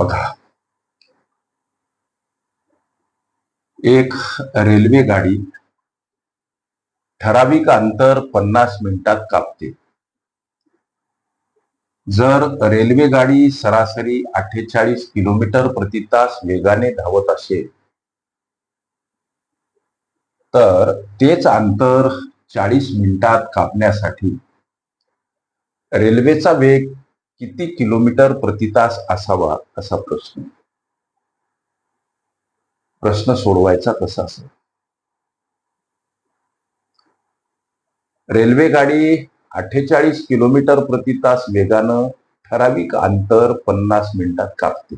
बघा. एक रेल्वे गाडी ठराविक अंतर पन्नास मिनिटात कापते. जर रेल्वे गाडी सरासरी अठ्ठेचाळीस किलोमीटर प्रति तास वेगाने धावत असेल तर तेच अंतर चाळीस मिनिटात कापण्यासाठी रेल्वेचा वेग किती किलोमीटर प्रति तास असावा असा प्रश्न? प्रश्न सोडवायचा कसा असेल? रेल्वे गाडी अठ्ठेचाळीस किलोमीटर प्रति तास वेगानं ठराविक अंतर पन्नास मिनिटात कापते.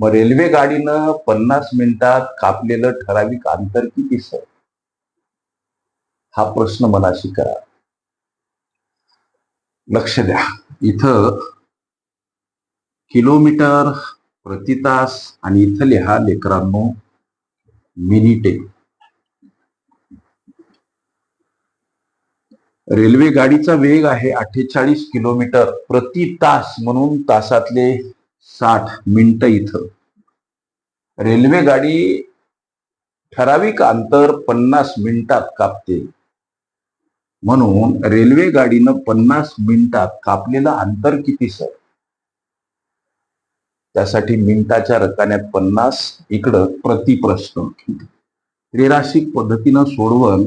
मग रेल्वे गाडीनं पन्नास मिनिटात कापलेलं ठराविक अंतर किती सर? हा प्रश्न मनाशी करा. लक्ष द्या. इथं किलोमीटर प्रति तास आणि इथं लिहा लेकरांनो मिनिटे. रेल्वे गाडीचा वेग आहे अठ्ठेचाळीस किलोमीटर प्रति तास म्हणून तासातले साठ मिनिट इथं. रेल्वे गाडी ठराविक अंतर पन्नास मिनिटात कापते. म्हणून रेल्वे गाडीनं पन्नास मिनिटात कापलेलं अंतर किती सर? त्यासाठी मिनिटाच्या रकान्यात पन्नास इकडं प्रतिप्रश्न. त्रिराशिक पद्धतीनं सोडवण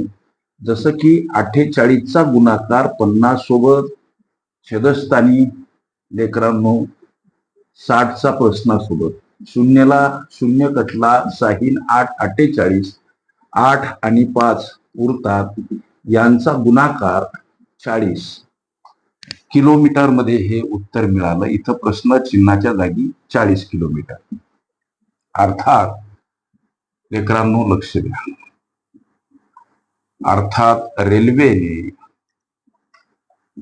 जसं की अठ्ठेचाळीसचा गुणाकार पन्नास सोबत छेदस्थानी लेकरांनो साठचा प्रश्नासोबत शून्यला शून्य कटला साहीन आठ अठ्ठेचाळीस आठ आणि पाच उरतात. यांचा गुणाकार चाळीस किलोमीटरमध्ये हे उत्तर मिळालं. इथं प्रश्न चिन्हाच्या जागी चाळीस किलोमीटर. अर्थात लेकरांनो लक्ष द्या. अर्थात रेल्वेने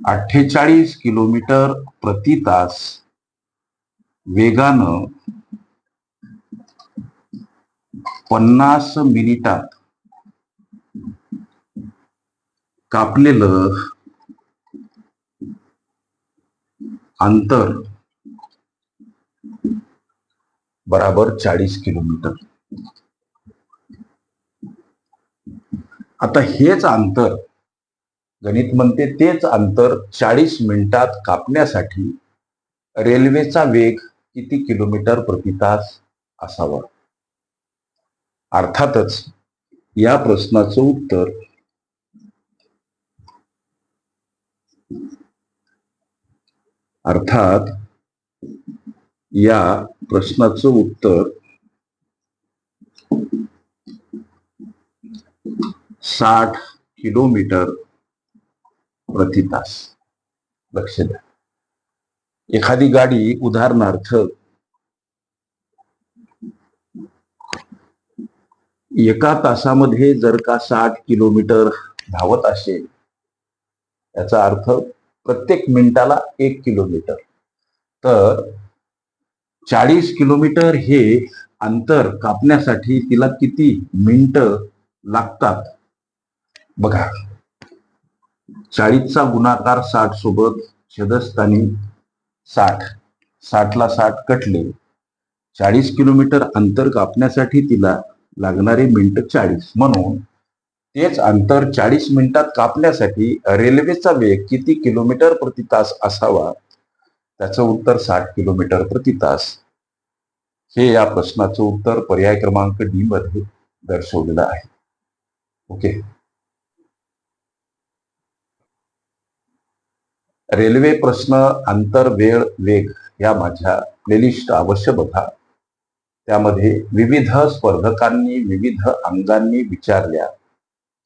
अठ्ठेचाळीस किलोमीटर प्रति तास वेगानं पन्नास मिनिटात कापलेलं अंतर बराबर चाळीस किलोमीटर. आता हेच अंतर गणित म्हणते तेच अंतर चाळीस मिनिटात कापण्यासाठी रेल्वेचा वेग किती किलोमीटर प्रति तास असावा? अर्थातच या प्रश्नाचं उत्तर अर्थात या प्रश्नाचं उत्तर साठ किलोमीटर प्रति तास. लक्ष द्या. एखादी गाडी उदाहरणार्थ एका तासामध्ये जर का साठ किलोमीटर धावत असेल याचा अर्थ प्रत्येक मिनिटाला एक किलोमीटर. तर चाळीस किलोमीटर हे अंतर कापण्यासाठी तिला किती मिनिट लागतात? बघा. चाळीसचा गुणाकार साठ सोबत छेदस्थानी साठ. साठला साठ कटले. चाळीस किलोमीटर अंतर कापण्यासाठी तिला लागणारे मिनिट चाळीस. म्हणून तेच अंतर चाळीस मिनिटात कापण्यासाठी रेल्वेचा वेग किती किलोमीटर प्रति तास असावा? त्याचं उत्तर साठ किलोमीटर प्रति तास. हे या प्रश्नाचं उत्तर पर्याय क्रमांक डी मध्ये दर्शवलेलं आहे. ओके. रेल्वे प्रश्न अंतर वेळ वेग या माझ्या प्लेलिस्ट अवश्य बघा. त्यामध्ये विविध स्पर्धकांनी विविध अंगांनी विचारल्या.